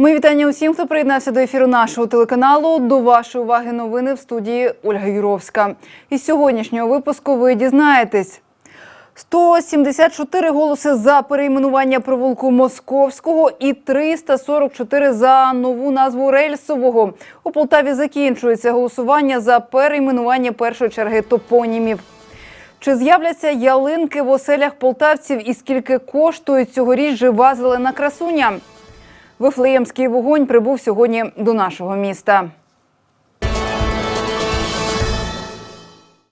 Ми вітання усім, хто приєднався до ефіру нашого телеканалу. До вашої уваги новини в студії Ольга Юровська. Із сьогоднішнього випуску ви дізнаєтесь. 174 голоси за перейменування провулку Московського і 344 за нову назву рельсового. У Полтаві закінчується голосування за перейменування першої черги топонімів. Чи з'являться ялинки в оселях полтавців і скільки коштує цьогоріч жива зелена красуня? Вифлеємський вогонь прибув сьогодні до нашого міста.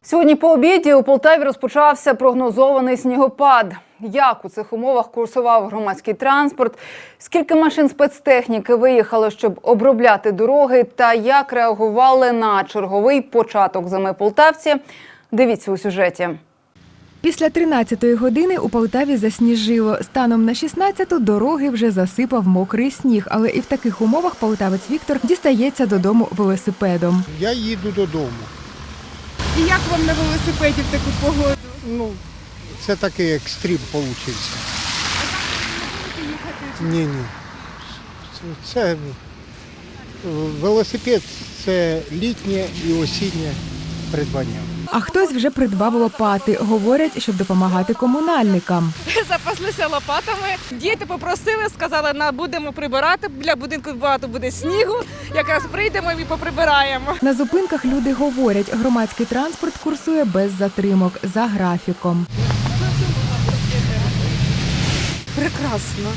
Сьогодні по обіді у Полтаві розпочався прогнозований снігопад. Як у цих умовах курсував громадський транспорт, скільки машин спецтехніки виїхало, щоб обробляти дороги, та як реагували на черговий початок зими полтавці? Дивіться у сюжеті. Після 13-ї години у Полтаві засніжило. Станом на 16-ту дороги вже засипав мокрий сніг, але і в таких умовах полтавець Віктор дістається додому велосипедом. Я їду додому. І як вам на велосипеді в таку погоду? Ну, це такий екстрім вийшов. Ні, ні. Це, велосипед це літнє і осіннє придбання. А хтось вже придбав лопати. Говорять, щоб допомагати комунальникам. Запаслися лопатами. Діти попросили, сказали, на будемо прибирати. Для будинку багато буде снігу. Якраз прийдемо і поприбираємо. На зупинках люди говорять, громадський транспорт курсує без затримок за графіком. Прекрасно.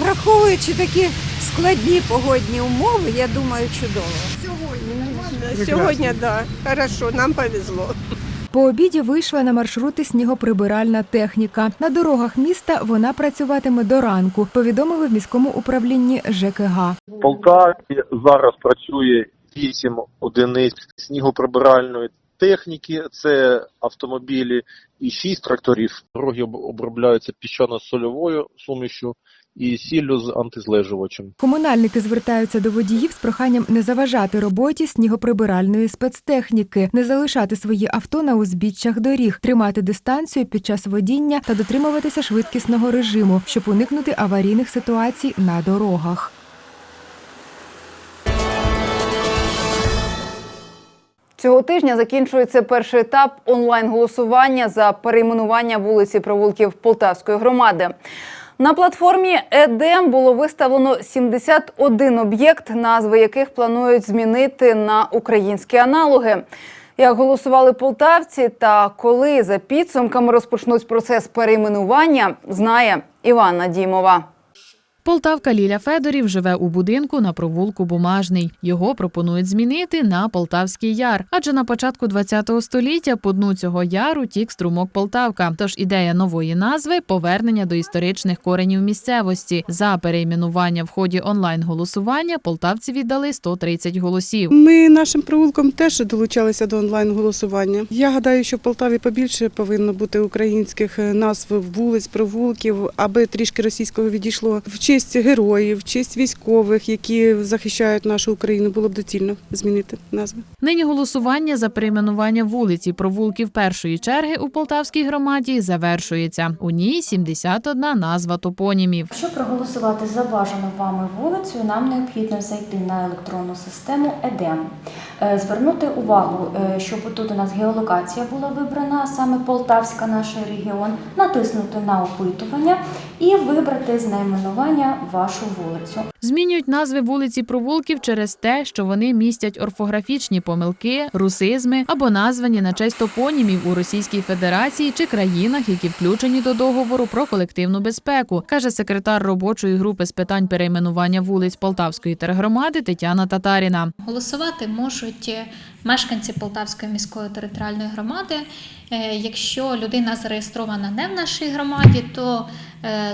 Враховуючи такі складні погодні умови, я думаю, чудово. Сьогодні, так. Да. Хорошо, нам повезло. По обіді вийшла на маршрути снігоприбиральна техніка. На дорогах міста вона працюватиме до ранку. Повідомили в міському управлінні ЖКГ. В Полтаві зараз працює 8 одиниць снігоприбиральної техніки, це автомобілі і 6 тракторів. Дороги об- обробляються піщано-сольовою сумішю і сіллю з антизлежувачем. Комунальники звертаються до водіїв з проханням не заважати роботі снігоприбиральної спецтехніки, не залишати свої авто на узбіччях доріг, тримати дистанцію під час водіння та дотримуватися швидкісного режиму, щоб уникнути аварійних ситуацій на дорогах. Цього тижня закінчується перший етап онлайн-голосування за перейменування вулиці провулків Полтавської громади. На платформі ЕДЕМ було виставлено 71 об'єкт, назви яких планують змінити на українські аналоги. Як голосували полтавці та коли за підсумками розпочнуть процес перейменування, знає Івана Дімова. Полтавка Ліля Федорів живе у будинку на провулку Бумажний. Його пропонують змінити на Полтавський яр. Адже на початку ХХ століття по дну цього яру тік струмок Полтавка. Тож ідея нової назви повернення до історичних коренів місцевості. За перейменування в ході онлайн-голосування полтавці віддали 130 голосів. Ми нашим провулком теж долучалися до онлайн-голосування. Я гадаю, що в Полтаві побільше повинно бути українських е, назв вулиць, провулків, аби трішки російського відійшло в честь героїв, в честь військових, які захищають нашу Україну. Було б доцільно змінити назви. Нині голосування за перейменування вулиці провулків першої черги у Полтавській громаді завершується. У ній 71 назва топонімів. Щоб проголосувати за бажану вами вулицю, нам необхідно зайти на електронну систему ЕДЕМ, Е, звернути увагу, е, щоб тут у нас геолокація була вибрана, саме Полтавська наш регіон, натиснути на опитування і вибрати з найменування вашу вулицю. Змінюють назви вулиці провулків через те, що вони містять орфографічні помилки, русизми або названі на честь топонімів у Російській Федерації чи країнах, які включені до договору про колективну безпеку, каже секретар робочої групи з питань перейменування вулиць Полтавської тергромади Тетяна Татаріна. Голосувати можуть мешканці Полтавської міської територіальної громади. Е, Якщо людина зареєстрована не в нашій громаді, то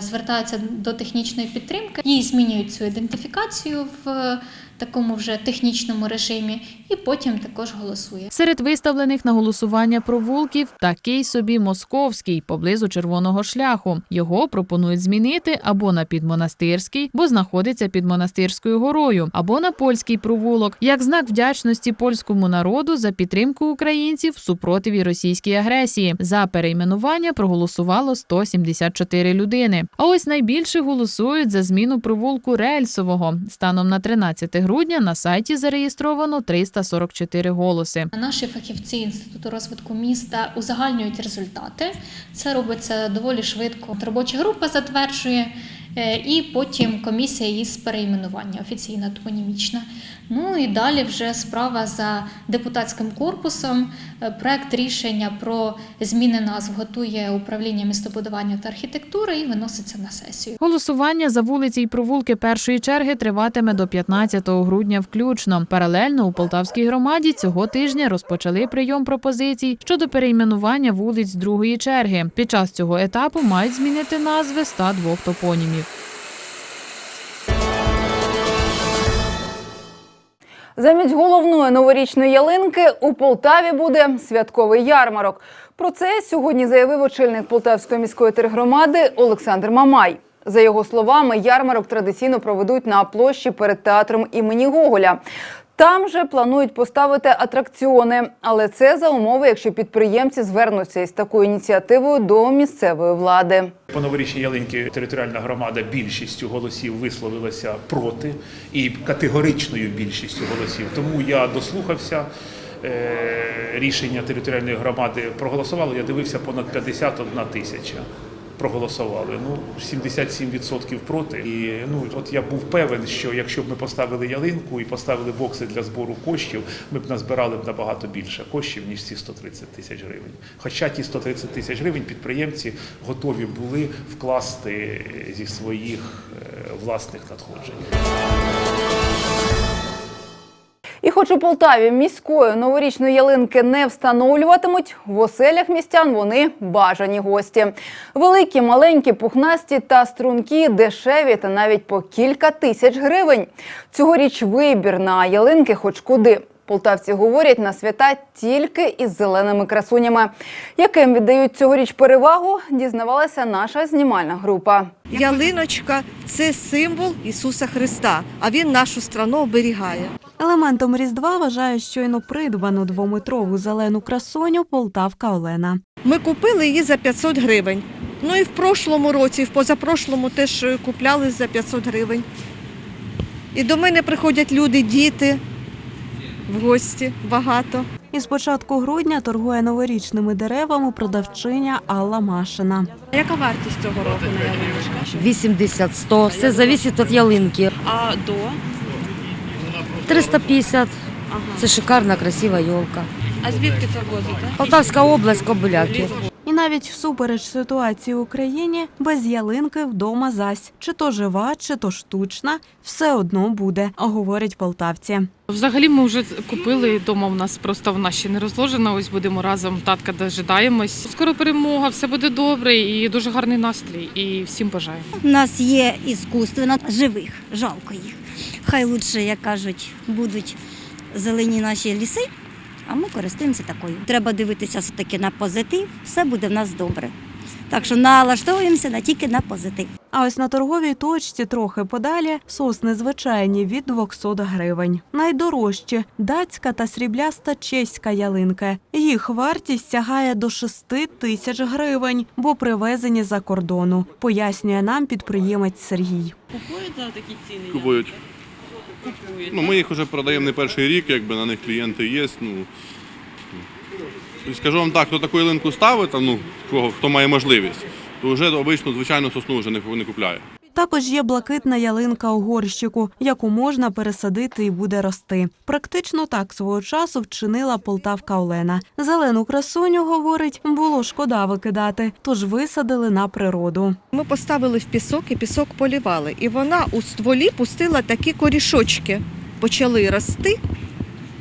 звертаються до технічної підтримки. Їй змінюють цю ідентифікацію в такому вже технічному режимі, і потім також голосує. Серед виставлених на голосування провулків такий собі московський поблизу червоного шляху. Його пропонують змінити або на підмонастирський, бо знаходиться під монастирською горою, або на польський провулок, як знак вдячності польському народу за підтримку українців в супротиві російській агресії. За перейменування проголосувало 174 людини. А ось найбільше голосують за зміну провулку рельсового. Станом на 13 грудня на сайті зареєстровано 344 голоси. Наші фахівці інституту розвитку міста узагальнюють результати. Це робиться доволі швидко. Робоча група затверджує. е, І потім комісія її з перейменування, офіційна топонімічна. Ну і далі вже справа за депутатським корпусом. Е, Проект рішення про зміни назв готує управління містобудування та архітектури і виноситься на сесію. Голосування за вулиці й провулки першої черги триватиме до 15 грудня включно. Паралельно у Полтавській громаді цього тижня розпочали прийом пропозицій щодо перейменування вулиць другої черги. Під час цього етапу мають змінити назви 102 топонімів. Замість головної новорічної ялинки у Полтаві буде святковий ярмарок. Про це сьогодні заявив очільник Полтавської міської тергромади Олександр Мамай. За його словами, ярмарок традиційно проведуть на площі перед театром імені Гоголя. Там же планують поставити атракціони, але це за умови, якщо підприємці звернуться із такою ініціативою до місцевої влади. По новорічній ялинки територіальна громада більшістю голосів висловилася проти і категоричною більшістю голосів. Тому я дослухався е, рішення територіальної громади. Проголосували. Я дивився понад 51 тисяча. Проголосували. Ну, 77% проти. І ну от я був певен, що якщо б ми поставили ялинку і поставили бокси для збору коштів, ми б назбирали б набагато більше коштів, ніж ці 130 тисяч гривень. Хоча ті 130 тисяч гривень підприємці готові були вкласти зі своїх е, власних надходжень. І хоч у Полтаві міської новорічної ялинки не встановлюватимуть, в оселях містян вони бажані гості. Великі, маленькі, пухнасті та стрункі, дешеві та навіть по кілька тисяч гривень. Цьогоріч вибір на ялинки хоч куди. Полтавці говорять на свята тільки із зеленими красунями. Яким віддають цьогоріч перевагу, дізнавалася наша знімальна група. Ялиночка це символ Ісуса Христа, а Він нашу страну оберігає. Елементом Різдва вважає щойно придбану двометрову зелену красуню Полтавка Олена. Ми купили її за 500 гривень. Ну і в прошлому році, і в позапрошлому теж купляли за 500 гривень. І до мене приходять люди, діти в гості багато. І з початку грудня торгує новорічними деревами продавчиня Алла Машина. Яка вартість цього року на ялиночку? 80-100, все залежить від ялинки. А до? 350, це шикарна, красива йолка. А звідки це возите? Полтавська область, Кобиляки. Навіть всупереч ситуації в Україні без ялинки вдома зась. Чи то жива, чи то штучна, все одно буде, говорять полтавці. Взагалі ми вже купили вдома. У нас просто вона ще не розложена. Ось будемо разом. Татка дожидаємось. Скоро перемога, все буде добре і дуже гарний настрій. І всім бажаю. У нас є іскусственно живих, жалко їх. Хай лучше, як кажуть, будуть зелені наші ліси, а ми користуємося такою. Треба дивитися все-таки на позитив, все буде в нас добре. Так що налаштовуємося на тільки на позитив. А ось на торговій точці трохи подалі сосни звичайні від 200 гривень. Найдорожчі датська та срібляста чеська ялинки. Їх вартість сягає до 6 тисяч гривень, бо привезені за кордону, пояснює нам підприємець Сергій. Купують за такі ціни? Купують. Купують. Ну, ми їх вже продаємо не перший рік, якби на них клієнти є. Ну, скажу вам так, хто таку ялинку ставить, ну, кого, хто має можливість, то вже обично, звичайно, сосну вже не купляє. Також є блакитна ялинка у горщику, яку можна пересадити і буде рости. Практично так свого часу вчинила полтавка Олена. Зелену красуню, говорить, було шкода викидати, тож висадили на природу. Ми поставили в пісок і пісок полівали. І вона у стволі пустила такі корішочки. Почали рости.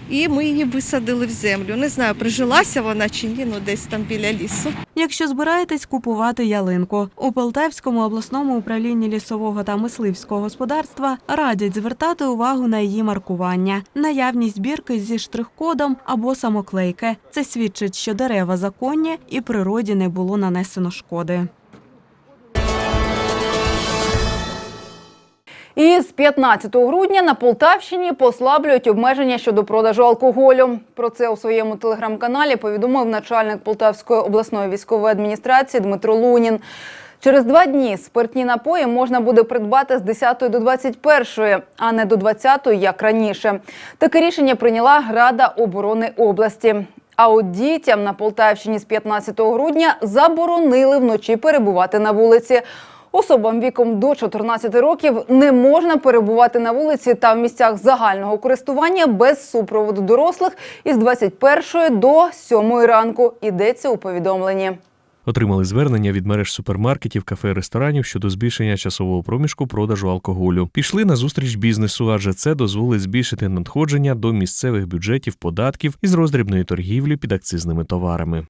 І ми її висадили в землю. Не знаю, прижилася вона чи ні, ну десь там біля лісу. Якщо збираєтесь купувати ялинку, у Полтавському обласному управлінні лісового та мисливського господарства радять звертати увагу на її маркування, наявність бірки зі штрих-кодом або самоклейки. Це свідчить, що дерева законні і природі не було нанесено шкоди. І з 15 грудня на Полтавщині послаблюють обмеження щодо продажу алкоголю. Про це у своєму телеграм-каналі повідомив начальник Полтавської обласної військової адміністрації Дмитро Лунін. Через два дні спиртні напої можна буде придбати з 10 до 21, а не до 20, як раніше. Таке рішення прийняла Рада оборони області. А от дітям на Полтавщині з 15 грудня заборонили вночі перебувати на вулиці. Особам віком до 14 років не можна перебувати на вулиці та в місцях загального користування без супроводу дорослих із 21 до 7 ранку. Йдеться у повідомленні. Отримали звернення від мереж супермаркетів, кафе, ресторанів щодо збільшення часового проміжку продажу алкоголю. Пішли на зустріч бізнесу, адже це дозволить збільшити надходження до місцевих бюджетів податків із роздрібної торгівлі під акцизними товарами.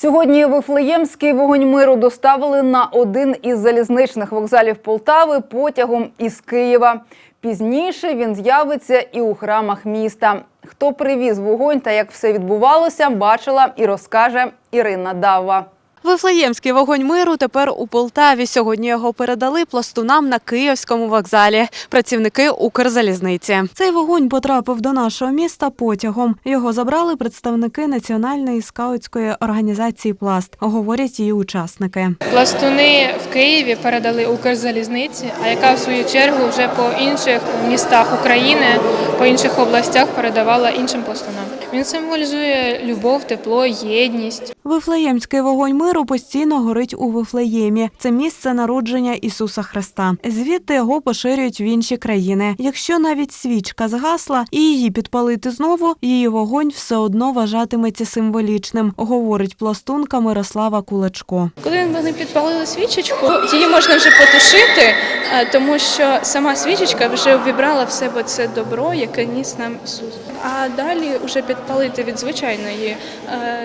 Сьогодні Вифлеємський вогонь миру доставили на один із залізничних вокзалів Полтави потягом із Києва. Пізніше він з'явиться і у храмах міста. Хто привіз вогонь та як все відбувалося, бачила і розкаже Ірина Давва. Вифлеємський вогонь миру тепер у Полтаві. Сьогодні його передали пластунам на Київському вокзалі. Працівники Укрзалізниці. Цей вогонь потрапив до нашого міста потягом. Його забрали представники національної скаутської організації Пласт. Говорять її учасники. Пластуни в Києві передали Укрзалізниці, а яка в свою чергу вже по інших містах України, по інших областях передавала іншим пластунам. Він символізує любов, тепло, єдність. Вифлеємський вогонь миру постійно горить у Вифлеємі. Це місце народження Ісуса Христа. Звідти його поширюють в інші країни. Якщо навіть свічка згасла і її підпалити знову, її вогонь все одно вважатиметься символічним, говорить пластунка Мирослава Кулачко. Коли вони підпалили свічечку, її можна вже потушити, е, тому що сама свічечка вже вібрала в себе це добро, яке ніс нам Ісус. А далі вже підпалити від звичайної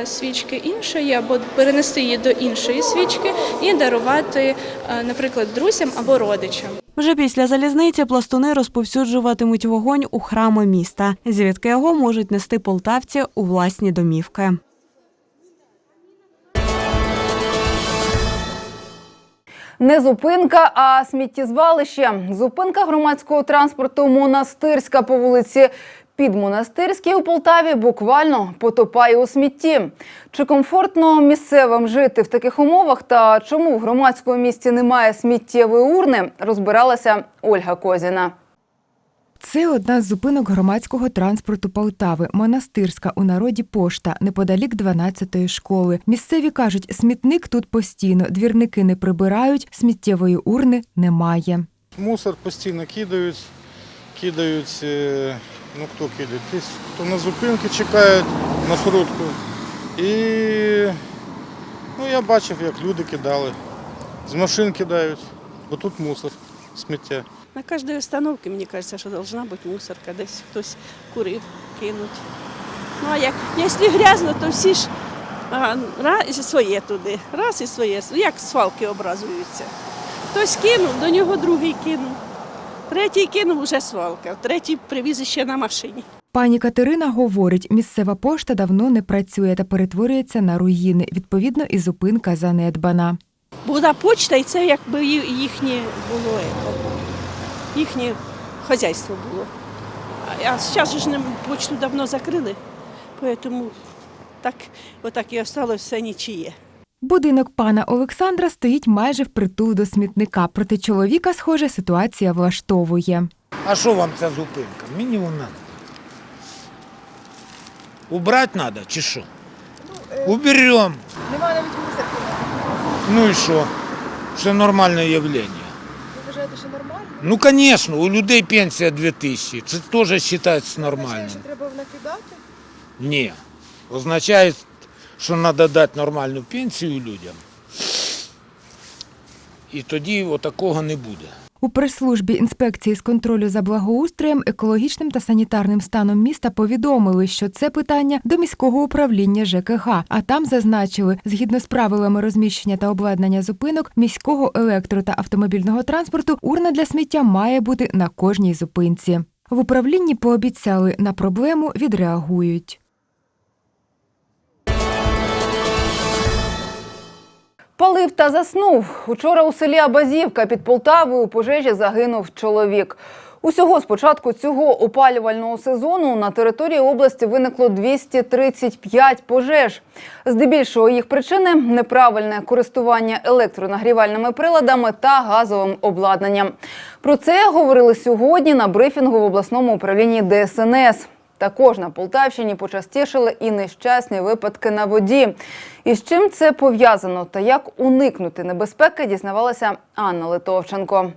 е, свічки іншої, або перенести її до іншої свічки і дарувати, е, наприклад, друзям або родичам. Вже після залізниці пластуни розповсюджуватимуть вогонь у храми міста, звідки його можуть нести полтавці у власні домівки. Не зупинка, а сміттєзвалище. Зупинка громадського транспорту Монастирська по вулиці Підмонастирській у Полтаві буквально потопає у смітті. Чи комфортно місцевим жити в таких умовах та чому в громадському місті немає сміттєвої урни, розбиралася Ольга Козіна. Це одна з зупинок громадського транспорту Полтави, монастирська у народі пошта, неподалік 12-ї школи. Місцеві кажуть, смітник тут постійно, двірники не прибирають, сміттєвої урни немає. Мусор постійно кидають, кидають, е, ну хто кидає? Хто на зупинки чекають маршрутку. І ну, я бачив, як люди кидали. З машин кидають, бо тут мусор, сміття. На каждой остановке, мне кажется, что должна быть мусорка, десь хтось курив, кинуть. Ну а як, якщо грязно, то всі ж а, раз, своє туди, раз і своє, як свалки образуються. Хтось кинув, до нього другий кинув. Третій кинув вже свалка, третій привіз ще на машині. Пані Катерина говорить, місцева пошта давно не працює та перетворюється на руїни. Відповідно, і зупинка занедбана. Була почта, і це якби їхнє було їхнє хазяйство було. А- зараз ж не- почту давно закрили, тому так, отак і осталось все нічиє. Будинок пана Олександра стоїть майже впритул до смітника. Проте чоловіка, схоже, ситуація влаштовує. А що вам ця зупинка? Мені вона. Убрати треба чи що? Уберем. Немає навіть мусорки. Ну і що? Це нормальне явлення. Ви вважаєте, що нормально? Ну, звісно, у людей пенсія 2000. Це теж вважається нормальним. Що треба накидати? Ні. Означає, що треба дати нормальну пенсію людям. І тоді отакого не буде. У прес-службі інспекції з контролю за благоустроєм, екологічним та санітарним станом міста повідомили, що це питання до міського управління ЖКГ. А там зазначили, згідно з правилами розміщення та обладнання зупинок міського електро та автомобільного транспорту, урна для сміття має бути на кожній зупинці. В управлінні пообіцяли на проблему відреагують. Палив та заснув. Учора у селі Абазівка під Полтавою у пожежі загинув чоловік. Усього з початку цього опалювального сезону на території області виникло 235 пожеж. Здебільшого їх причини неправильне користування електронагрівальними приладами та газовим обладнанням. Про це говорили сьогодні на брифінгу в обласному управлінні ДСНС. Також на Полтавщині почастішили і нещасні випадки на воді. І з чим це пов'язано та як уникнути небезпеки, дізнавалася Анна Литовченко.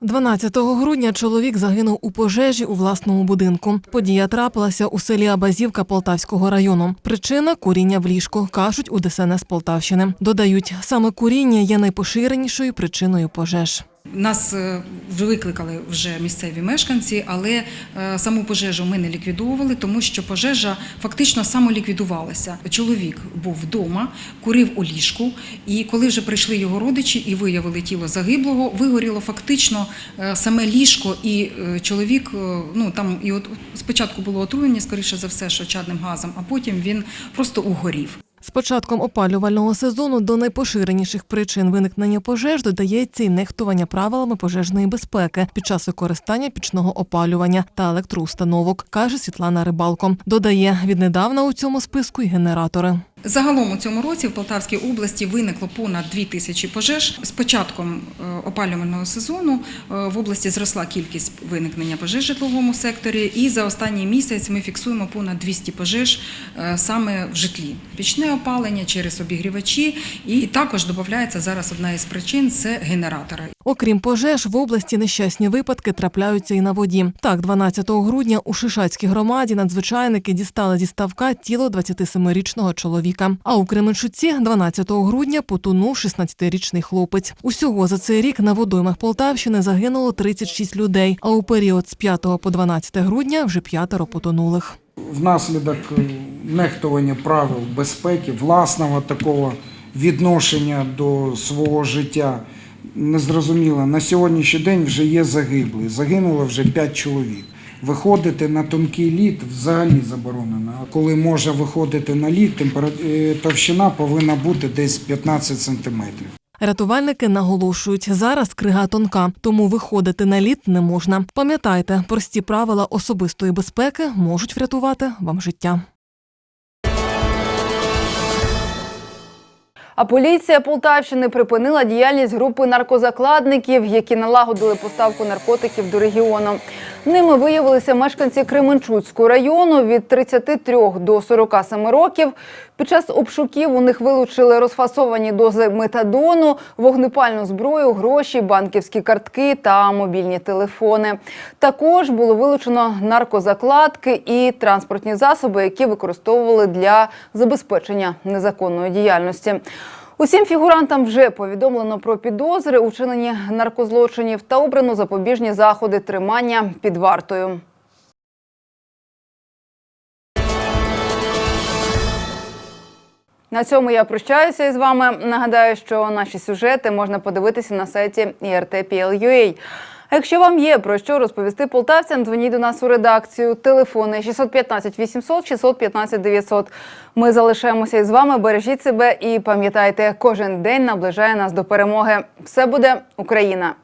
12 грудня чоловік загинув у пожежі у власному будинку. Подія трапилася у селі Абазівка Полтавського району. Причина куріння в ліжку, кажуть у ДСНС Полтавщини. Додають, саме куріння є найпоширенішою причиною пожеж. Нас е, викликали вже місцеві мешканці, але е, саму пожежу ми не ліквідовували, тому що пожежа фактично самоліквідувалася. Чоловік був вдома, курив у ліжку, і коли вже прийшли його родичі і виявили тіло загиблого, вигоріло фактично е, саме ліжко, і чоловік, ну там і от спочатку було отруєння, скоріше за все, що чадним газом, а потім він просто угорів. З початком опалювального сезону до найпоширеніших причин виникнення пожеж додається й нехтування правилами пожежної безпеки під час використання пічного опалювання та електроустановок, каже Світлана Рибалко. Додає, віднедавна у цьому списку й генератори. Загалом у цьому році в Полтавській області виникло понад 2 тисячі пожеж. З початком е, опалювального сезону е, в області зросла кількість виникнення пожеж в житловому секторі, і за останній місяць ми фіксуємо понад 200 пожеж е, саме в житлі. Пічне опалення через обігрівачі, і також додається зараз одна із причин це генератори. Окрім пожеж, в області нещасні випадки трапляються і на воді. Так, 12 грудня у Шишацькій громаді надзвичайники дістали зі ставка тіло 27-річного чоловіка. А у Кременчуці 12 грудня потонув 16-річний хлопець. Усього за цей рік на водоймах Полтавщини загинуло 36 людей. А у період з 5 по 12 грудня вже п'ятеро потонулих. внаслідок е, нехтування правил безпеки, власного такого відношення до свого життя. Незрозуміло, на сьогоднішній день вже є загиблі. Загинуло вже 5 чоловік. Виходити на тонкий лід взагалі заборонено. А коли може виходити на лід, е, товщина повинна бути десь 15 сантиметрів. Рятувальники наголошують, зараз крига тонка, тому виходити на лід не можна. Пам'ятайте, прості правила особистої безпеки можуть врятувати вам життя. А поліція Полтавщини припинила діяльність групи наркозакладників, які налагодили поставку наркотиків до регіону. Ними виявилися мешканці Кременчуцького району від 33 до 47 років. Під час обшуків у них вилучили розфасовані дози метадону, вогнепальну зброю, гроші, банківські картки та мобільні телефони. Також було вилучено наркозакладки і транспортні засоби, які використовували для забезпечення незаконної діяльності. Усім фігурантам вже повідомлено про підозри учинені наркозлочинів та обрано запобіжні заходи тримання під вартою. На цьому я прощаюся із вами. Нагадаю, що наші сюжети можна подивитися на сайті IRT.PL.UA. А якщо вам є про що розповісти полтавцям, дзвоніть до нас у редакцію. Телефони 615 800 615 900. Ми залишаємося із вами. Бережіть себе і пам'ятайте, кожен день наближає нас до перемоги. Все буде Україна!